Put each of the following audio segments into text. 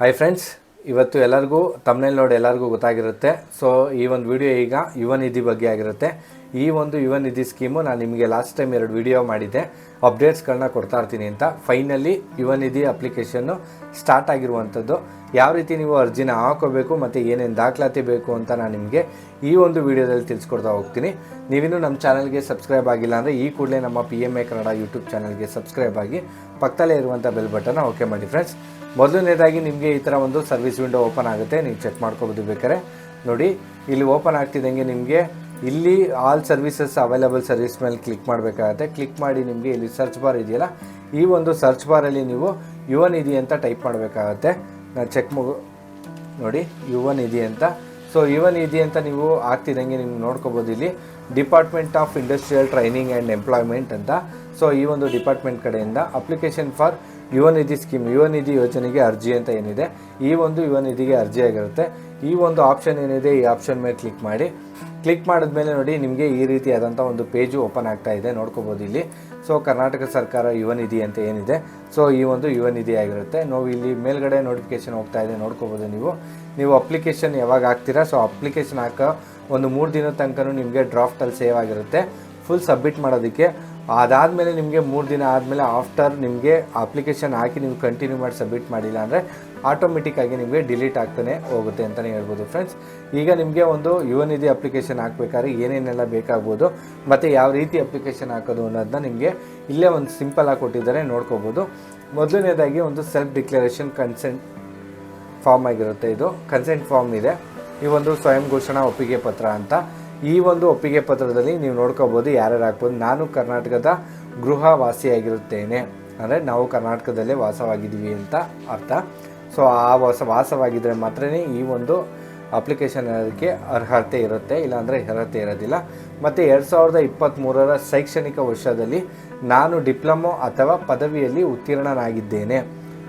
Hi friends ಇವತ್ತು ಎಲ್ಲರಿಗೂ ತಮ್ಮನೇಲಿ ನೋಡಿ ಎಲ್ಲರಿಗೂ ಗೊತ್ತಾಗಿರುತ್ತೆ. ಸೊ ಈ ಒಂದು ವಿಡಿಯೋ ಈಗ ಯುವ ನಿಧಿ ಬಗ್ಗೆ ಆಗಿರುತ್ತೆ. ಈ ಒಂದು ಯುವ ನಿಧಿ ಸ್ಕೀಮು ನಾನು ನಿಮಗೆ ಲಾಸ್ಟ್ ಟೈಮ್ ಎರಡು ವಿಡಿಯೋ ಮಾಡಿದ್ದೆ. ಅಪ್ಡೇಟ್ಸ್ಗಳನ್ನ ಕೊಡ್ತಾ ಇರ್ತೀನಿ ಅಂತ. ಫೈನಲಿ ಯುವ ನಿಧಿ ಅಪ್ಲಿಕೇಶನ್ನು ಸ್ಟಾರ್ಟ್ ಆಗಿರುವಂಥದ್ದು. ಯಾವ ರೀತಿ ನೀವು ಅರ್ಜಿನ ಹಾಕೋಬೇಕು ಮತ್ತು ಏನೇನು ದಾಖಲಾತಿ ಬೇಕು ಅಂತ ನಾನು ನಿಮಗೆ ಈ ಒಂದು ವಿಡಿಯೋದಲ್ಲಿ ತಿಳಿಸ್ಕೊಡ್ತಾ ಹೋಗ್ತೀನಿ. ನೀವಿನ್ನೂ ನಮ್ಮ ಚಾನಲ್ಗೆ ಸಬ್ಸ್ಕ್ರೈಬ್ ಆಗಿಲ್ಲ ಅಂದರೆ ಈ ಕೂಡಲೇ ನಮ್ಮ P M A Kannada YouTube ಚಾನಲ್ಗೆ ಸಬ್ಸ್ಕ್ರೈಬ್ ಆಗಿ ಪಕ್ಕದಲ್ಲೇ ಇರುವಂಥ ಬೆಲ್ ಬಟನ್ನ ಓಕೆ ಮಾಡಿ ಫ್ರೆಂಡ್ಸ್ ಮೊದಲನೇದಾಗಿ ನಿಮಗೆ ಈ ಥರ ಒಂದು ಸರ್ವಿಸ್ ವಿಂಡೋ ಓಪನ್ ಆಗುತ್ತೆ, ನೀವು ಚೆಕ್ ಮಾಡ್ಕೋಬೋದು ಬೇಕಾರೆ ನೋಡಿ, ಇಲ್ಲಿ ಓಪನ್ ಆಗ್ತಿದ್ದಂಗೆ ನಿಮಗೆ ಇಲ್ಲಿ ಆಲ್ ಸರ್ವಿಸಸ್ ಅವೈಲಬಲ್ ಸರ್ವಿಸ್ ಮೇಲೆ ಕ್ಲಿಕ್ ಮಾಡಬೇಕಾಗತ್ತೆ. ಕ್ಲಿಕ್ ಮಾಡಿ ನಿಮಗೆ ಇಲ್ಲಿ ಸರ್ಚ್ ಬಾರ್ ಇದೆಯಲ್ಲ, ಈ ಒಂದು ಸರ್ಚ್ ಬಾರಲ್ಲಿ ನೀವು ಯುವನ್ ಇದೆ ಅಂತ ಟೈಪ್ ಮಾಡಬೇಕಾಗತ್ತೆ. ನಾನು ಚೆಕ್ ಮಗು ನೋಡಿ ಯುವನ್ ಇದೆ ಅಂತ. ಸೊ ಯುವ ಇದೆ ಅಂತ ನೀವು ಆಗ್ತಿದ್ದಂಗೆ ನಿಮ್ಗೆ ನೋಡ್ಕೋಬೋದು ಇಲ್ಲಿ. Department of industrial training and employment ಅಂತ. ಸೊ ಈ ಒಂದು ಡಿಪಾರ್ಟ್ಮೆಂಟ್ ಕಡೆಯಿಂದ ಅಪ್ಲಿಕೇಶನ್ ಫಾರ್ ಯುವ ನಿಧಿ ಸ್ಕೀಮ್ ಯುವ ನಿಧಿ ಯೋಜನೆಗೆ ಅರ್ಜಿ ಅಂತ ಏನಿದೆ, ಈ ಒಂದು ಯುವ ನಿಧಿಗೆ ಅರ್ಜಿ ಆಗಿರುತ್ತೆ. ಈ ಒಂದು ಆಪ್ಷನ್ ಏನಿದೆ, ಈ ಆಪ್ಷನ್ ಮೇಲೆ ಕ್ಲಿಕ್ ಮಾಡಿ. ಕ್ಲಿಕ್ ಮಾಡಿದ್ಮೇಲೆ ನೋಡಿ, ನಿಮಗೆ ಈ ರೀತಿಯಾದಂಥ ಒಂದು ಪೇಜು ಓಪನ್ ಆಗ್ತಾ ಇದೆ. ನೋಡ್ಕೋಬೋದು ಇಲ್ಲಿ. ಸೊ ಕರ್ನಾಟಕ ಸರ್ಕಾರ ಯುವ ನಿಧಿ ಅಂತ ಏನಿದೆ ಸೊ ಈ ಒಂದು ಯುವ ನಿಧಿ ಆಗಿರುತ್ತೆ. ನಾವು ಇಲ್ಲಿ ಮೇಲ್ಗಡೆ ನೋಟಿಫಿಕೇಶನ್ ಹೋಗ್ತಾ ಇದೆ, ನೋಡ್ಕೋಬೋದು ನೀವು. ನೀವು ಅಪ್ಲಿಕೇಶನ್ ಯಾವಾಗ ಹಾಕ್ತೀರಾ ಸೊ ಅಪ್ಲಿಕೇಶನ್ ಹಾಕೋ ಒಂದು ಮೂರು ದಿನದ ತನಕ ನಿಮಗೆ ಡ್ರಾಫ್ಟಲ್ಲಿ ಸೇವ್ ಆಗಿರುತ್ತೆ. ಫುಲ್ ಸಬ್ಮಿಟ್ ಮಾಡೋದಕ್ಕೆ ಅದಾದಮೇಲೆ ನಿಮಗೆ ಮೂರು ದಿನ ಆದಮೇಲೆ ಆಫ್ಟರ್ ನಿಮಗೆ ಅಪ್ಲಿಕೇಶನ್ ಹಾಕಿ ನೀವು ಕಂಟಿನ್ಯೂ ಮಾಡಿ ಸಬ್ಮಿಟ್ ಮಾಡಿಲ್ಲ ಅಂದರೆ ಆಟೋಮೆಟಿಕ್ಕಾಗಿ ನಿಮಗೆ ಡಿಲೀಟ್ ಆಗ್ತಾನೆ ಹೋಗುತ್ತೆ ಅಂತಲೇ ಹೇಳ್ಬೋದು ಫ್ರೆಂಡ್ಸ್ ಈಗ ನಿಮಗೆ ಒಂದು ಯುವ ನಿಧಿ ಅಪ್ಲಿಕೇಶನ್ ಹಾಕ್ಬೇಕಾದ್ರೆ ಏನೇನೆಲ್ಲ ಬೇಕಾಗ್ಬೋದು, ಮತ್ತು ಯಾವ ರೀತಿ ಅಪ್ಲಿಕೇಶನ್ ಹಾಕೋದು ಅನ್ನೋದನ್ನ ನಿಮಗೆ ಇಲ್ಲೇ ಒಂದು ಸಿಂಪಲ್ ಆಗಿ ಕೊಟ್ಟಿದ್ದಾರೆ, ನೋಡ್ಕೋಬೋದು. ಮೊದಲನೇದಾಗಿ ಒಂದು ಸೆಲ್ಫ್ ಡಿಕ್ಲರೇಷನ್ ಕನ್ಸೆಂಟ್ ಫಾರ್ಮ್ ಆಗಿರುತ್ತೆ ಇದು. ಕನ್ಸೆಂಟ್ ಫಾರ್ಮ್ ಇದೆ. ಈ ಒಂದು ಸ್ವಯಂ ಘೋಷಣಾ ಒಪ್ಪಿಗೆ ಪತ್ರ ಅಂತ. ಈ ಒಂದು ಒಪ್ಪಿಗೆ ಪತ್ರದಲ್ಲಿ ನೀವು ನೋಡ್ಕೋಬೋದು ಯಾರ್ಯಾರು ಹಾಕ್ಬೋದು ನಾನು ಕರ್ನಾಟಕದ ಗೃಹ ವಾಸಿಯಾಗಿರುತ್ತೇನೆ ಅಂದರೆ ನಾವು ಕರ್ನಾಟಕದಲ್ಲೇ ವಾಸವಾಗಿದ್ದೀವಿ ಅಂತ ಅರ್ಥ. ಸೊ ಆ ವಾಸ ವಾಸವಾಗಿದ್ದರೆ ಮಾತ್ರ ಈ ಒಂದು ಅಪ್ಲಿಕೇಶನ್ ಅದಕ್ಕೆ ಅರ್ಹತೆ ಇರುತ್ತೆ. ಇಲ್ಲಾಂದರೆ ಅರ್ಹತೆ ಇರೋದಿಲ್ಲ. ಮತ್ತು ಎರಡು ಸಾವಿರದ ಇಪ್ಪತ್ತ್ಮೂರರ ಶೈಕ್ಷಣಿಕ ವರ್ಷದಲ್ಲಿ ನಾನು ಡಿಪ್ಲೊಮೊ ಅಥವಾ ಪದವಿಯಲ್ಲಿ ಉತ್ತೀರ್ಣನಾಗಿದ್ದೇನೆ.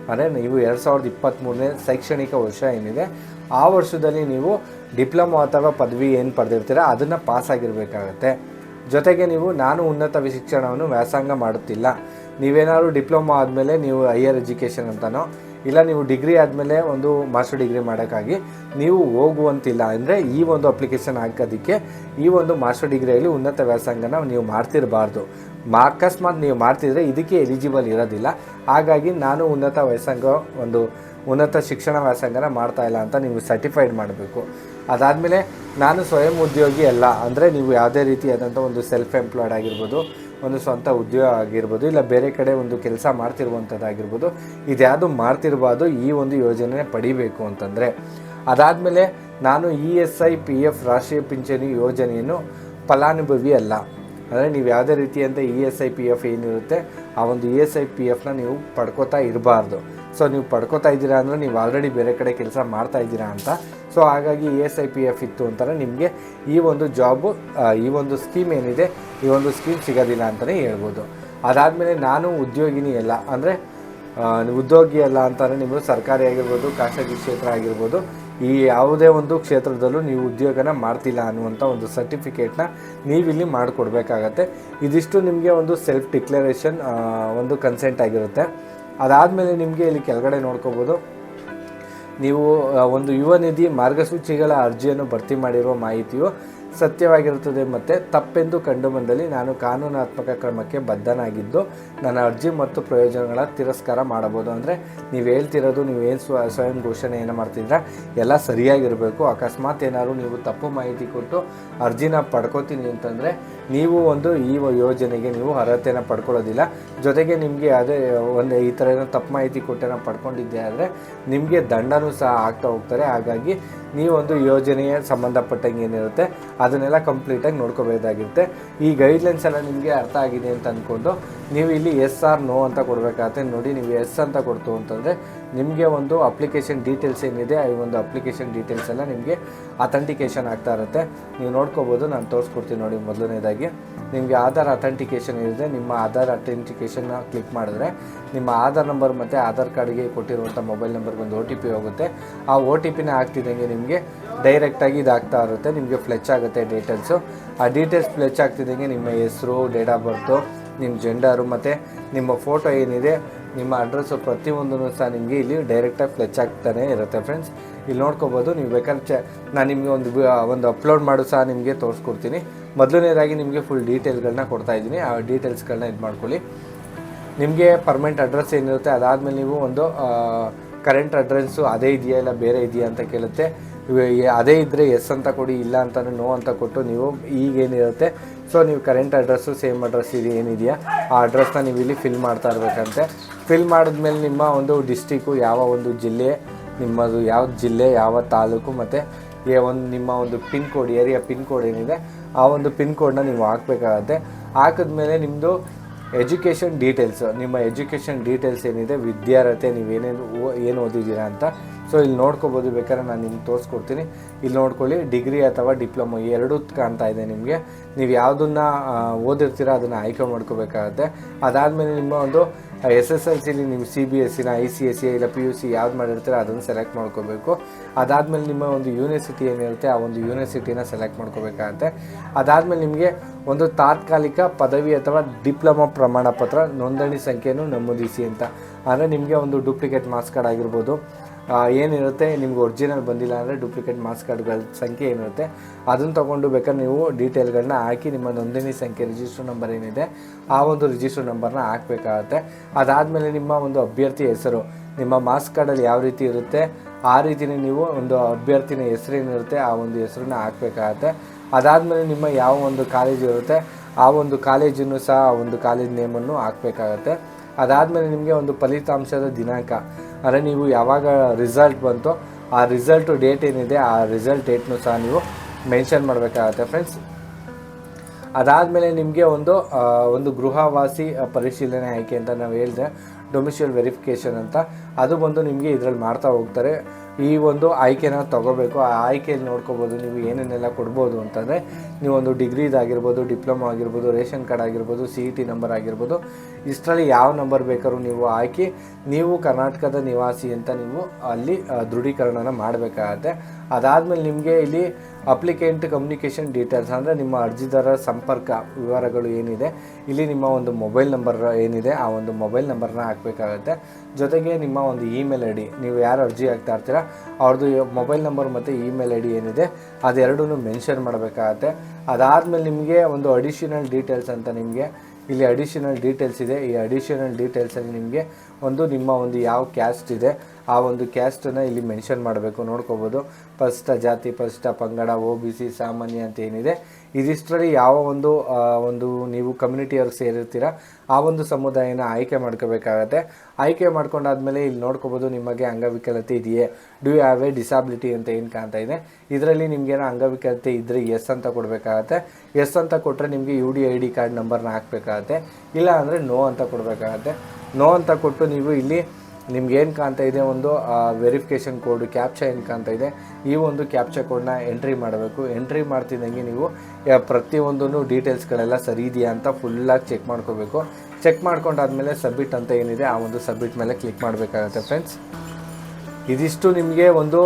ಅಂದರೆ ನೀವು ಎರಡು ಸಾವಿರದ ಇಪ್ಪತ್ತ್ಮೂರನೇ ಶೈಕ್ಷಣಿಕ ವರ್ಷ ಏನಿದೆ ಆ ವರ್ಷದಲ್ಲಿ ನೀವು ಡಿಪ್ಲೊಮೊ ಅಥವಾ ಪದವಿ ಏನು ಪಡೆದಿರ್ತೀರ, ಅದನ್ನು ಪಾಸ್ ಆಗಿರಬೇಕಾಗತ್ತೆ. ಜೊತೆಗೆ ನೀವು, ನಾನು ಉನ್ನತ ಶಿಕ್ಷಣವನ್ನು ವ್ಯಾಸಂಗ ಮಾಡುತ್ತಿಲ್ಲ. ನೀವೇನಾದರೂ ಡಿಪ್ಲೊಮೊ ಆದಮೇಲೆ ನೀವು ಹೈಯರ್ ಎಜುಕೇಷನ್ ಅಂತನೋ, ಇಲ್ಲ ನೀವು ಡಿಗ್ರಿ ಆದಮೇಲೆ ಒಂದು ಮಾಸ್ಟರ್ ಡಿಗ್ರಿ ಮಾಡೋಕ್ಕಾಗಿ ನೀವು ಹೋಗುವಂತಿಲ್ಲ ಅಂದರೆ ಈ ಒಂದು ಅಪ್ಲಿಕೇಶನ್ ಹಾಕೋದಕ್ಕೆ ಈ ಒಂದು ಮಾಸ್ಟರ್ ಡಿಗ್ರಿಯಲ್ಲಿ ಉನ್ನತ ವ್ಯಾಸಂಗನ ನೀವು ಮಾಡ್ತಿರಬಾರ್ದು. ಅಕಸ್ಮಾತ್ ನೀವು ಮಾಡ್ತಿದ್ರೆ ಇದಕ್ಕೆ ಎಲಿಜಿಬಲ್ ಇರೋದಿಲ್ಲ. ಹಾಗಾಗಿ ನಾನು ಉನ್ನತ ವ್ಯಾಸಂಗ ಒಂದು ಉನ್ನತ ಶಿಕ್ಷಣ ವ್ಯಾಸಂಗನ ಮಾಡ್ತಾ ಇಲ್ಲ ಅಂತ ನೀವು ಸರ್ಟಿಫೈಡ್ ಮಾಡಬೇಕು. ಅದಾದಮೇಲೆ ನಾನು ಸ್ವಯಂ ಉದ್ಯೋಗಿ ಅಲ್ಲ, ಅಂದರೆ ನೀವು ಯಾವುದೇ ರೀತಿಯಾದಂಥ ಒಂದು ಸೆಲ್ಫ್ ಎಂಪ್ಲಾಯ್ಡ್ ಆಗಿರ್ಬೋದು, ಒಂದು ಸ್ವಂತ ಉದ್ಯೋಗ ಆಗಿರ್ಬೋದು, ಇಲ್ಲ ಬೇರೆ ಕಡೆ ಒಂದು ಕೆಲಸ ಮಾಡ್ತಿರುವಂಥದ್ದಾಗಿರ್ಬೋದು, ಇದ್ಯಾವುದು ಮಾಡ್ತಿರ್ಬಾರ್ದು ಈ ಒಂದು ಯೋಜನೆ ಪಡಿಬೇಕು ಅಂತಂದರೆ. ಅದಾದಮೇಲೆ ನಾನು E S I, P F, ರಾಷ್ಟ್ರೀಯ ಪಿಂಚಣಿ ಯೋಜನೆಯನ್ನು ಫಲಾನುಭವಿ ಅಲ್ಲ. ಅಂದರೆ ನೀವು ಯಾವುದೇ ರೀತಿಯಂಥ E S I, P F ಏನಿರುತ್ತೆ, ಆ ಒಂದು ಇ ಎಸ್ ಐ, ಪಿ ಎಫ್ನ ನೀವು ಪಡ್ಕೋತಾ ಇರಬಾರ್ದು. ಸೊ ನೀವು ಪಡ್ಕೋತಾ ಇದ್ದೀರಾ ಅಂದರೆ ನೀವು ಆಲ್ರೆಡಿ ಬೇರೆ ಕಡೆ ಕೆಲಸ ಮಾಡ್ತಾ ಇದ್ದೀರಾ ಅಂತ. ಸೊ ಹಾಗಾಗಿ E S I P F ಇತ್ತು ಅಂತಾರೆ ನಿಮಗೆ ಈ ಒಂದು ಜಾಬು ಈ ಒಂದು ಸ್ಕೀಮ್ ಏನಿದೆ, ಈ ಒಂದು ಸ್ಕೀಮ್ ಸಿಗೋದಿಲ್ಲ ಅಂತಲೇ ಹೇಳ್ಬೋದು. ಅದಾದಮೇಲೆ ನಾನು ಉದ್ಯೋಗಿನಿ ಅಲ್ಲ, ಅಂದರೆ ಉದ್ಯೋಗಿ ಅಲ್ಲ ಅಂತಂದರೆ ನಿಮ್ಮದು ಸರ್ಕಾರಿ ಆಗಿರ್ಬೋದು, ಖಾಸಗಿ ಕ್ಷೇತ್ರ ಆಗಿರ್ಬೋದು, ಈ ಯಾವುದೇ ಒಂದು ಕ್ಷೇತ್ರದಲ್ಲೂ ನೀವು ಉದ್ಯೋಗನ ಮಾಡ್ತಿಲ್ಲ ಅನ್ನುವಂಥ ಒಂದು ಸರ್ಟಿಫಿಕೇಟ್ನ ನೀವಿಲ್ಲಿ ಮಾಡಿಕೊಡ್ಬೇಕಾಗತ್ತೆ. ಇದಿಷ್ಟು ನಿಮಗೆ ಒಂದು ಸೆಲ್ಫ್ ಡಿಕ್ಲರೇಷನ್ ಒಂದು ಕನ್ಸೆಂಟ್ ಆಗಿರುತ್ತೆ. ಅದಾದಮೇಲೆ ನಿಮಗೆ ಇಲ್ಲಿ ಕೆಳಗಡೆ ನೋಡ್ಕೋಬೋದು. ನೀವು ಒಂದು ಯುವ ನಿಧಿ ಮಾರ್ಗಸೂಚಿಗಳ ಅರ್ಜಿಯನ್ನು ಭರ್ತಿ ಮಾಡಿರುವ ಮಾಹಿತಿಯು ಸತ್ಯವಾಗಿರುತ್ತದೆ ಮತ್ತು ತಪ್ಪೆಂದು ಕಂಡು ಬಂದಲ್ಲಿ ನಾನು ಕಾನೂನಾತ್ಮಕ ಕ್ರಮಕ್ಕೆ ಬದ್ಧನಾಗಿದ್ದು, ನನ್ನ ಅರ್ಜಿ ಮತ್ತು ಪ್ರಯೋಜನಗಳ ತಿರಸ್ಕಾರ ಮಾಡಬಹುದು. ಅಂದರೆ ನೀವು ಹೇಳ್ತಿರೋದು, ನೀವು ಏನು ಸ್ವ, ಸ್ವಯಂ ಘೋಷಣೆ ಏನು ಮಾಡ್ತಿದ್ರೆ ಎಲ್ಲ ಸರಿಯಾಗಿರಬೇಕು. ಅಕಸ್ಮಾತ್ ಏನಾದರೂ ನೀವು ತಪ್ಪು ಮಾಹಿತಿ ಕೊಟ್ಟು ಅರ್ಜಿನ ಪಡ್ಕೋತೀನಿ ಅಂತಂದರೆ ನೀವು ಒಂದು ಈ ಯೋಜನೆಗೆ ನೀವು ಅರ್ಹತೆಯನ್ನು ಪಡ್ಕೊಳ್ಳೋದಿಲ್ಲ. ಜೊತೆಗೆ ನಿಮಗೆ ಅದೇ ಒಂದು ಈ ಥರ ಏನೋ ತಪ್ಪು ಮಾಹಿತಿ ಕೊಟ್ಟೇನ ಪಡ್ಕೊಂಡಿದ್ದೆ ಆದರೆ ನಿಮಗೆ ದಂಡನೂ ಸಹ ಆಗ್ತಾ ಹೋಗ್ತಾರೆ. ಹಾಗಾಗಿ ನೀವೊಂದು ಯೋಜನೆಯ ಸಂಬಂಧಪಟ್ಟಂಗೆ ಏನಿರುತ್ತೆ ಅದನ್ನೆಲ್ಲ ಕಂಪ್ಲೀಟಾಗಿ ನೋಡ್ಕೋಬೇಕಾಗಿರುತ್ತೆ ಈ ಗೈಡ್ಲೈನ್ಸ್ ಎಲ್ಲ ನಿಮಗೆ ಅರ್ಥ ಆಗಿದೆ ಅಂತ ಅಂದ್ಕೊಂಡು ನೀವು ಇಲ್ಲಿ ಎಸ್ ಆರ್ ನೋ ಅಂತ ಕೊಡಬೇಕಾಗತ್ತೆ ನೋಡಿ, ನೀವು ಎಸ್ ಅಂತ ಕೊಡ್ತು ಅಂತಂದರೆ ನಿಮಗೆ ಒಂದು ಅಪ್ಲಿಕೇಶನ್ ಡೀಟೇಲ್ಸ್ ಏನಿದೆ, ಈ ಒಂದು ಅಪ್ಲಿಕೇಶನ್ ಡೀಟೇಲ್ಸ್ ಎಲ್ಲ ನಿಮಗೆ ಅಥೆಂಟಿಕೇಷನ್ ಆಗ್ತಾ ಇರುತ್ತೆ. ನೀವು ನೋಡ್ಕೋಬೋದು, ನಾನು ತೋರಿಸ್ಕೊಡ್ತೀನಿ ನೋಡಿ ಮೊದಲನೇದಾಗಿ. ನಿಮಗೆ ಆಧಾರ್ ಅಥೆಂಟಿಕೇಷನ್ ಏನಿದೆ, ನಿಮ್ಮ ಆಧಾರ್ ಅಥೆಂಟಿಕೇಷನ್ನ ಕ್ಲಿಕ್ ಮಾಡಿದ್ರೆ ನಿಮ್ಮ ಆಧಾರ್ ನಂಬರ್ ಮತ್ತು ಆಧಾರ್ ಕಾರ್ಡ್ಗೆ ಕೊಟ್ಟಿರುವಂಥ ಮೊಬೈಲ್ ನಂಬರ್ಗೆ ಒಂದು ಒ ಟಿ ಪಿ ಹೋಗುತ್ತೆ. ಆ ಒ ಟಿ ಪಿನ ಹಾಕ್ತಿದ್ದಂಗೆ ನಿಮಗೆ ಡೈರೆಕ್ಟಾಗಿ ಇದಾಗ್ತಾ ಇರುತ್ತೆ. ನಿಮಗೆ ಫ್ಲೆಚ್ ಆಗುತ್ತೆ ಡೀಟೇಲ್ಸು ಆ ಡೀಟೇಲ್ಸ್ ಫ್ಲೆಚ್ ಆಗ್ತಿದ್ದಂಗೆ ನಿಮ್ಮ ಹೆಸರು ಡೇಟ್ ಆಫ್ ಬರ್ತು ನಿಮ್ಮ ಜೆಂಡರು ಮತ್ತು ನಿಮ್ಮ ಫೋಟೋ ಏನಿದೆ ನಿಮ್ಮ ಅಡ್ರೆಸ್ಸು ಪ್ರತಿಯೊಂದೂ ಸಹ ನಿಮಗೆ ಇಲ್ಲಿ ಡೈರೆಕ್ಟಾಗಿ ಫ್ಲೆಚ್ ಆಗ್ತಾನೆ ಇರುತ್ತೆ ಫ್ರೆಂಡ್ಸ್ ಇಲ್ಲಿ ನೋಡ್ಕೋಬೋದು, ನೀವು ಬೇಕಾದ್ರೆ ಚ ನಾನು ನಿಮಗೆ ಒಂದು ಒಂದು ಅಪ್ಲೋಡ್ ಮಾಡು ಸಹ ನಿಮಗೆ ತೋರಿಸ್ಕೊಡ್ತೀನಿ. ಮೊದಲನೇದಾಗಿ ನಿಮಗೆ ಫುಲ್ ಡೀಟೇಲ್ಗಳನ್ನ ಕೊಡ್ತಾ ಇದ್ದೀನಿ. ಆ ಡೀಟೇಲ್ಸ್ಗಳನ್ನ ಇದು ಮಾಡ್ಕೊಳ್ಳಿ. ನಿಮಗೆ ಪರ್ಮನೆಂಟ್ ಅಡ್ರೆಸ್ ಏನಿರುತ್ತೆ, ಅದಾದಮೇಲೆ ನೀವು ಒಂದು ಕರೆಂಟ್ ಅಡ್ರೆಸ್ಸು ಅದೇ ಇದೆಯಾ ಇಲ್ಲ ಬೇರೆ ಇದೆಯಾ ಅಂತ ಕೇಳುತ್ತೆ. ಅದೇ ಇದ್ದರೆ ಎಸ್ ಅಂತ ಕೊಡಿ, ಇಲ್ಲ ಅಂತಲೂ ನೋ ಅಂತ ಕೊಟ್ಟು ನೀವು ಈಗೇನಿರುತ್ತೆ ಸೊ ನೀವು ಕರೆಂಟ್ ಅಡ್ರೆಸ್ಸು ಸೇಮ್ ಅಡ್ರೆಸ್ ಇದೆ, ಏನಿದೆಯಾ? ಆ ಅಡ್ರೆಸ್ನ ನೀವು ಇಲ್ಲಿ ಫಿಲ್ ಮಾಡ್ತಾ ಇರಬೇಕಂತೆ. ಫಿಲ್ ಮಾಡಿದ್ಮೇಲೆ ನಿಮ್ಮ ಒಂದು ಡಿಸ್ಟಿಕ್ಕು ಯಾವ ಒಂದು ಜಿಲ್ಲೆ, ನಿಮ್ಮದು ಯಾವ ಜಿಲ್ಲೆ, ಯಾವ ತಾಲೂಕು, ಮತ್ತು ಒಂದು ನಿಮ್ಮ ಒಂದು pin code area pin code ಏನಿದೆ, ಆ ಒಂದು ಪಿನ್ ಕೋಡನ್ನ ನೀವು ಹಾಕಬೇಕಾಗತ್ತೆ. ಹಾಕಿದ್ಮೇಲೆ ನಿಮ್ಮದು ಎಜುಕೇಷನ್ ಡೀಟೇಲ್ಸ್ ನಿಮ್ಮ ಎಜುಕೇಷನ್ ಡೀಟೇಲ್ಸ್ ಏನಿದೆ, ವಿದ್ಯಾರ್ಹತೆ ನೀವೇನೇನು ಏನು ಓದಿದ್ದೀರಾ ಅಂತ. ಸೊ ಇಲ್ಲಿ ನೋಡ್ಕೋಬೋದು, ಬೇಕಾದ್ರೆ ನಾನು ನಿಮ್ಗೆ ತೋರಿಸ್ಕೊಡ್ತೀನಿ. ಇಲ್ಲಿ ನೋಡ್ಕೊಳ್ಳಿ ಡಿಗ್ರಿ ಅಥವಾ ಡಿಪ್ಲೊಮೊ ಎರಡೂ ಕಾಣ್ತಾ ಇದೆ ನಿಮಗೆ. ನೀವು ಯಾವುದನ್ನ ಓದಿರ್ತೀರ ಅದನ್ನು ಆಯ್ಕೆ ಮಾಡ್ಕೋಬೇಕಾಗತ್ತೆ. ಅದಾದಮೇಲೆ ನಿಮ್ಮ ಒಂದು ಎಸ್ ಎಸ್ ಎಲ್ ಸಿಲಿ ನಿಮ್ಮ ಸಿ ಬಿ ಎಸ್ ಸಿನ ಐ ಸಿ ಎಸ್ ಸಿ ಇಲ್ಲ ಪಿ ಯು ಸಿ ಯಾವ್ದು ಮಾಡಿರ್ತೀರೋ ಅದನ್ನು ಸೆಲೆಕ್ಟ್ ಮಾಡ್ಕೋಬೇಕು. ಅದಾದಮೇಲೆ ನಿಮ್ಮ ಒಂದು ಯೂನಿವರ್ಸಿಟಿ ಏನಿರುತ್ತೆ ಆ ಒಂದು ಯೂನಿವರ್ಸಿಟಿನ ಸೆಲೆಕ್ಟ್ ಮಾಡ್ಕೋಬೇಕಾಗತ್ತೆ. ಅದಾದಮೇಲೆ ನಿಮಗೆ ಒಂದು ತಾತ್ಕಾಲಿಕ ಪದವಿ ಅಥವಾ ಡಿಪ್ಲೊಮಾ ಪ್ರಮಾಣ ಪತ್ರ ನೋಂದಣಿ ಸಂಖ್ಯೆಯನ್ನು ನಮೂದಿಸಿ ಅಂತ. ಅಂದರೆ ನಿಮಗೆ ಒಂದು ಡೂಪ್ಲಿಕೇಟ್ ಮಾರ್ಕ್ಸ್ ಕಾರ್ಡ್ ಆಗಿರ್ಬೋದು. ಏನಿರುತ್ತೆ, ನಿಮ್ಗೆ ಒರಿಜಿನಲ್ ಬಂದಿಲ್ಲ ಅಂದರೆ ಡೂಪ್ಲಿಕೇಟ್ ಮಾರ್ಕ್ಸ್ ಕಾರ್ಡ್ಗಳ ಸಂಖ್ಯೆ ಏನಿರುತ್ತೆ, ಅದನ್ನು ತೊಗೊಂಡು ಬೇಕಾದ್ರೆ ನೀವು ಡೀಟೇಲ್ಗಳನ್ನ ಹಾಕಿ ನಿಮ್ಮ ನೋಂದಣಿ ಸಂಖ್ಯೆ ರಿಜಿಸ್ಟರ್ ನಂಬರ್ ಏನಿದೆ, ಆ ಒಂದು ರಿಜಿಸ್ಟರ್ ನಂಬರ್ನ ಹಾಕಬೇಕಾಗತ್ತೆ. ಅದಾದಮೇಲೆ ನಿಮ್ಮ ಒಂದು ಅಭ್ಯರ್ಥಿ ಹೆಸರು, ನಿಮ್ಮ ಮಾಸ್ಕ್ ಕಾರ್ಡಲ್ಲಿ ಯಾವ ರೀತಿ ಇರುತ್ತೆ, ಆ ರೀತಿಯೇ ನೀವು ಒಂದು ಅಭ್ಯರ್ಥಿನ ಹೆಸರೇನಿರುತ್ತೆ ಆ ಒಂದು ಹೆಸರನ್ನ ಹಾಕಬೇಕಾಗತ್ತೆ. ಅದಾದಮೇಲೆ ನಿಮ್ಮ ಯಾವ ಒಂದು ಕಾಲೇಜ್ ಇರುತ್ತೆ, ಆ ಒಂದು ಕಾಲೇಜನ್ನು ಸಹ ಆ ಒಂದು ಕಾಲೇಜ್ ನೇಮನ್ನು ಹಾಕಬೇಕಾಗತ್ತೆ. ಅದಾದಮೇಲೆ ನಿಮಗೆ ಒಂದು ಫಲಿತಾಂಶದ ದಿನಾಂಕ ಅಂದರೆ ನೀವು ಯಾವಾಗ ರಿಸಲ್ಟ್ ಬಂತೋ ಆ ರಿಸಲ್ಟು ಡೇಟ್ ಏನಿದೆ, ಆ ರಿಸಲ್ಟ್ ಡೇಟ್ನು ಸಹ ನೀವು ಮೆನ್ಷನ್ ಮಾಡಬೇಕಾಗತ್ತೆ ಫ್ರೆಂಡ್ಸ್ ಅದಾದಮೇಲೆ ನಿಮಗೆ ಒಂದು ಒಂದು ಗೃಹವಾಸಿ ಪರಿಶೀಲನೆ ಆಯ್ಕೆ ಅಂತ ನಾವು ಹೇಳಿದ್ರೆ ಡೊಮಿಷಿಯಲ್ ವೆರಿಫಿಕೇಷನ್ ಅಂತ ಅದು ಬಂದು ನಿಮಗೆ ಇದರಲ್ಲಿ ಮಾಡ್ತಾ ಹೋಗ್ತಾರೆ. ಈ ಒಂದು ಆಯ್ಕೆನ ತಗೋಬೇಕು. ಆ ಆಯ್ಕೆಯಲ್ಲಿ ನೋಡ್ಕೋಬೋದು ನೀವು ಏನೇನೆಲ್ಲ ಕೊಡ್ಬೋದು ಅಂತಂದರೆ ನೀವು ಒಂದು ಡಿಗ್ರಿದಾಗಿರ್ಬೋದು ಡಿಪ್ಲೊಮಾ ಆಗಿರ್ಬೋದು, ರೇಷನ್ ಕಾರ್ಡ್ ಆಗಿರ್ಬೋದು, ಸಿ ಇ ಟಿ ನಂಬರ್ ಆಗಿರ್ಬೋದು, ಇಷ್ಟರಲ್ಲಿ ಯಾವ ನಂಬರ್ ಬೇಕಾದ್ರೂ ನೀವು ಹಾಕಿ ನೀವು ಕರ್ನಾಟಕದ ನಿವಾಸಿ ಅಂತ ನೀವು ಅಲ್ಲಿ ದೃಢೀಕರಣನ ಮಾಡಬೇಕಾಗತ್ತೆ. ಅದಾದಮೇಲೆ ನಿಮಗೆ ಇಲ್ಲಿ ಅಪ್ಲಿಕೆಂಟ್ ಕಮ್ಯುನಿಕೇಷನ್ ಡೀಟೇಲ್ಸ್ ಅಂದರೆ ನಿಮ್ಮ ಅರ್ಜಿದಾರರ ಸಂಪರ್ಕ ವಿವರಗಳು ಏನಿದೆ, ಇಲ್ಲಿ ನಿಮ್ಮ ಒಂದು ಮೊಬೈಲ್ ನಂಬರ್ ಏನಿದೆ, ಆ ಒಂದು ಮೊಬೈಲ್ ನಂಬರ್ನ ಹಾಕಬೇಕಾಗತ್ತೆ. ಜೊತೆಗೆ ನಿಮ್ಮ ಒಂದು ಇಮೇಲ್ ಐ ಡಿ ನೀವು ಯಾರು ಅರ್ಜಿ ಹಾಕ್ತಾ ಇರ್ತೀರಾ, ಅವ್ರದ್ದು ಮೊಬೈಲ್ ನಂಬರ್ ಮತ್ತು ಇಮೇಲ್ ಐ ಡಿ ಏನಿದೆ ಅದೆರಡೂ ಮೆನ್ಷನ್ ಮಾಡಬೇಕಾಗತ್ತೆ. ಅದಾದಮೇಲೆ ನಿಮಗೆ ಒಂದು ಅಡಿಷನಲ್ ಡೀಟೇಲ್ಸ್ ಅಂತ ನಿಮಗೆ, ಇಲ್ಲಿ ಅಡಿಷನಲ್ ಡೀಟೇಲ್ಸ್ ಇದೆ. ಈ ಅಡಿಷನಲ್ ಡೀಟೇಲ್ಸಲ್ಲಿ ನಿಮಗೆ ಒಂದು ನಿಮ್ಮ ಒಂದು ಯಾವ ಕ್ಯಾಸ್ಟ್ ಇದೆ, ಆ ಒಂದು ಕ್ಯಾಸ್ಟನ್ನು ಇಲ್ಲಿ ಮೆನ್ಷನ್ ಮಾಡಬೇಕು, ನೋಡ್ಕೋಬೋದು. ಪಸ್ಟ ಜಾತಿ ಪಸ್ಟ ಪಂಗಡ ಓ ಬಿ ಸಿ ಸಾಮಾನ್ಯ ಅಂತ ಏನಿದೆ ಇದಿಷ್ಟರಲ್ಲಿ ಯಾವ ಒಂದು ಒಂದು ನೀವು ಕಮ್ಯುನಿಟಿಯವ್ರಿಗೆ ಸೇರಿರ್ತೀರ, ಆ ಒಂದು ಸಮುದಾಯನ ಆಯ್ಕೆ ಮಾಡ್ಕೋಬೇಕಾಗತ್ತೆ. ಆಯ್ಕೆ ಮಾಡ್ಕೊಂಡಾದ್ಮೇಲೆ ಇಲ್ಲಿ ನೋಡ್ಕೋಬೋದು ನಿಮಗೆ ಅಂಗವಿಕಲತೆ ಇದೆಯೇ? Do you have a disability ಅಂತ ಏನು ಕಾಣ್ತಾ ಇದೆ? ಇದರಲ್ಲಿ ನಿಮಗೇನೋ ಅಂಗವಿಕಲತೆ ಇದ್ದರೆ ಎಸ್ ಅಂತ ಕೊಡಬೇಕಾಗತ್ತೆ. ಎಸ್ ಅಂತ ಕೊಟ್ಟರೆ ನಿಮಗೆ U D I D card ನಂಬರ್ನ ಹಾಕಬೇಕಾಗತ್ತೆ. ಇಲ್ಲ ಅಂದರೆ ನೋ ಅಂತ ಕೊಡಬೇಕಾಗತ್ತೆ. ನೋ ಅಂತ ಕೊಟ್ಟು ನೀವು ಇಲ್ಲಿ ನಿಮ್ಗೆ ಏನು ಕಾಣ್ತಾ ಇದೆ ಒಂದು ವೆರಿಫಿಕೇಷನ್ ಕೋಡ್ ಕ್ಯಾಪ್ಚಾ ಏನು ಕಾಣ್ತಾ ಇದೆ? ಈ ಒಂದು ಕ್ಯಾಪ್ಚಾ ಕೋಡ್ನ ಎಂಟ್ರಿ ಮಾಡಬೇಕು. ಎಂಟ್ರಿ ಮಾಡ್ತಿದ್ದಂಗೆ ನೀವು ಪ್ರತಿಯೊಂದೂ ಡೀಟೇಲ್ಸ್ಗಳೆಲ್ಲ ಸರಿ ಇದೆಯಾ ಅಂತ ಫುಲ್ಲಾಗಿ ಚೆಕ್ ಮಾಡ್ಕೋಬೇಕು. ಚೆಕ್ ಮಾಡ್ಕೊಂಡಾದ್ಮೇಲೆ ಸಬ್ಮಿಟ್ ಅಂತ ಏನಿದೆ, ಆ ಒಂದು ಸಬ್ಮಿಟ್ ಮೇಲೆ ಕ್ಲಿಕ್ ಮಾಡಬೇಕಾಗತ್ತೆ ಫ್ರೆಂಡ್ಸ್ ಇದಿಷ್ಟು ನಿಮಗೆ ಒಂದು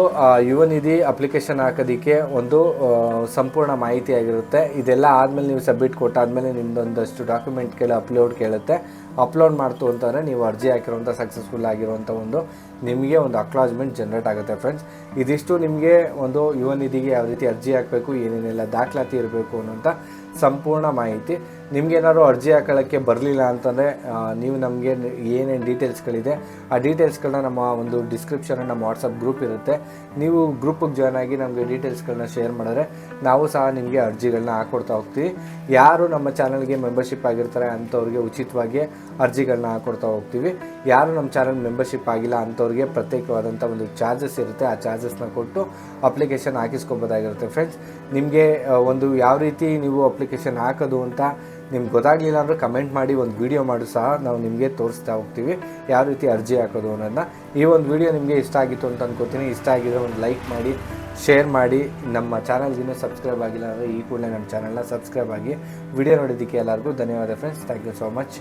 ಯುವ ನಿಧಿ ಅಪ್ಲಿಕೇಶನ್ ಹಾಕೋದಕ್ಕೆ ಒಂದು ಸಂಪೂರ್ಣ ಮಾಹಿತಿ ಆಗಿರುತ್ತೆ. ಇದೆಲ್ಲ ಆದಮೇಲೆ ನೀವು ಸಬ್ಮಿಟ್ ಕೊಟ್ಟಾದಮೇಲೆ ನಿಮ್ಮದೊಂದಷ್ಟು ಕೇಳಿ ಅಪ್ಲೋಡ್ ಕೇಳುತ್ತೆ. ಅಪ್ಲೋಡ್ ಮಾಡ್ತು ಅಂತಂದರೆ ನೀವು ಅರ್ಜಿ ಹಾಕಿರುವಂಥ ಸಕ್ಸಸ್ಫುಲ್ ಆಗಿರುವಂಥ ಒಂದು ನಿಮಗೆ ಒಂದು ಅಕ್ಲಾಜ್ಮೆಂಟ್ ಜನ್ರೇಟ್ ಆಗುತ್ತೆ ಫ್ರೆಂಡ್ಸ್ ಇದಿಷ್ಟು ನಿಮಗೆ ಒಂದು ಯುವ ನಿಧಿಗೆ ಯಾವ ರೀತಿ ಅರ್ಜಿ ಹಾಕಬೇಕು, ಏನೇನೆಲ್ಲ ದಾಖಲಾತಿ ಇರಬೇಕು ಅನ್ನೋಂಥ ಸಂಪೂರ್ಣ ಮಾಹಿತಿ. ನಿಮ್ಗೇನಾದ್ರು ಅರ್ಜಿ ಹಾಕೊಳ್ಳೋಕ್ಕೆ ಬರಲಿಲ್ಲ ಅಂತಂದರೆ ನೀವು ನಮಗೆ ಏನೇನು ಡೀಟೇಲ್ಸ್ಗಳಿದೆ ಆ ಡೀಟೇಲ್ಸ್ಗಳನ್ನ ನಮ್ಮ ಒಂದು ಡಿಸ್ಕ್ರಿಪ್ಷನ್ ನಮ್ಮ ವಾಟ್ಸಪ್ ಗ್ರೂಪ್ ಇರುತ್ತೆ. ನೀವು ಗ್ರೂಪಿಗೆ ಜಾಯ್ನ್ ಆಗಿ ನಮಗೆ ಡೀಟೇಲ್ಸ್ಗಳನ್ನ ಶೇರ್ ಮಾಡಿದ್ರೆ, ನಾವು ಸಹ ನಿಮಗೆ ಅರ್ಜಿಗಳನ್ನ ಹಾಕ್ಕೊಡ್ತಾ ಹೋಗ್ತೀವಿ. ಯಾರು ನಮ್ಮ ಚಾನಲ್ಗೆ ಮೆಂಬರ್ಶಿಪ್ ಆಗಿರ್ತಾರೆ ಅಂಥವ್ರಿಗೆ ಉಚಿತವಾಗಿ ಅರ್ಜಿಗಳನ್ನ ಹಾಕ್ಕೊಡ್ತಾ ಹೋಗ್ತೀವಿ. ಯಾರು ನಮ್ಮ ಚಾನಲ್ ಮೆಂಬರ್ಶಿಪ್ ಆಗಿಲ್ಲ ಅಂಥವ್ರಿಗೆ ಪ್ರತ್ಯೇಕವಾದಂಥ ಒಂದು ಚಾರ್ಜಸ್ ಇರುತ್ತೆ. ಆ ಚಾರ್ಜಸ್ನ ಕೊಟ್ಟು ಅಪ್ಲಿಕೇಶನ್ ಹಾಕಿಸ್ಕೊಬೋದಾಗಿರುತ್ತೆ. ಫ್ರೆಂಡ್ಸ್ ನಿಮಗೆ ಒಂದು ಯಾವ ರೀತಿ ನೀವು ಅಪ್ಲಿಕೇಶನ್ ಹಾಕೋದು ಅಂತ ನಿಮ್ಗೆ ಗೊತ್ತಾಗಲಿಲ್ಲ ಅಂದರೆ ಕಮೆಂಟ್ ಮಾಡಿ, ಒಂದು ವಿಡಿಯೋ ಮಾಡು ಸಹ ನಾವು ನಿಮಗೆ ತೋರಿಸ್ತಾ ಹೋಗ್ತೀವಿ. ಯಾವ ರೀತಿ ಅರ್ಜಿ ಹಾಕೋದು ಅನ್ನೋದನ್ನ ಈ ಒಂದು ವಿಡಿಯೋ ನಿಮಗೆ ಇಷ್ಟ ಆಗಿತ್ತು ಅಂತ ಅನ್ಕೋತೀನಿ. ಇಷ್ಟ ಆಗಿದ್ರೆ ಒಂದು ಲೈಕ್ ಮಾಡಿ ಶೇರ್ ಮಾಡಿ. ನಮ್ಮ ಚಾನಲ್ಗಿನ್ನೂ ಸಬ್ಸ್ಕ್ರೈಬ್ ಆಗಿಲ್ಲ ಅಂದರೆ ಈ ಕೂಡಲೇ ನಮ್ಮ ಚಾನಲ್ನ ಸಬ್ಸ್ಕ್ರೈಬ್ ಆಗಿ. ವಿಡಿಯೋ ನೋಡಿದ್ದಕ್ಕೆ ಎಲ್ಲರಿಗೂ ಧನ್ಯವಾದ friends thank you so much